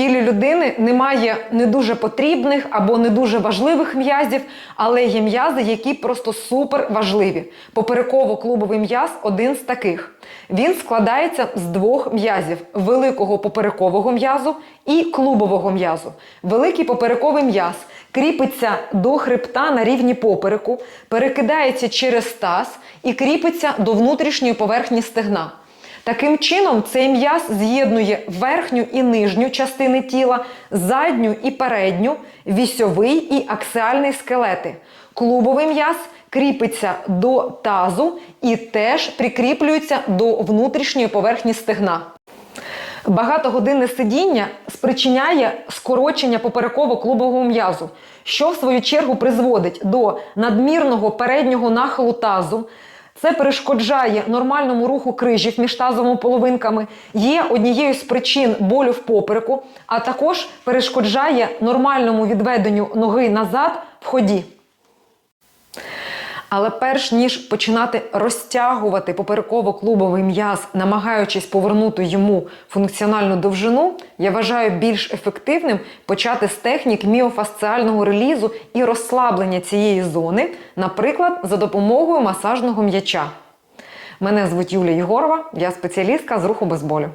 тілі людини немає не дуже потрібних або не дуже важливих м'язів, але є м'язи, які просто супер важливі. Попереково-клубовий м'яз один з таких. Він складається з двох м'язів: великого поперекового м'язу і клубового м'язу. Великий поперековий м'яз кріпиться до хребта на рівні попереку, перекидається через таз і кріпиться до внутрішньої поверхні стегна. Таким чином, цей м'яз з'єднує верхню і нижню частини тіла, задню і передню, вісьовий і аксіальний скелети. Клубовий м'яз кріпиться до тазу і теж прикріплюється до внутрішньої поверхні стегна. Багатогодинне сидіння спричиняє скорочення попереково-клубового м'язу, що в свою чергу призводить до надмірного переднього нахилу тазу. Це перешкоджає нормальному руху крижів між тазовими половинками, є однією з причин болю в попереку, а також перешкоджає нормальному відведенню ноги назад в ході. Але перш ніж починати розтягувати попереково-клубовий м'яз, намагаючись повернути йому функціональну довжину, я вважаю більш ефективним почати з технік міофасціального релізу і розслаблення цієї зони, наприклад, за допомогою масажного м'яча. Мене звуть Юлія Єгорова, я спеціалістка з руху без болю.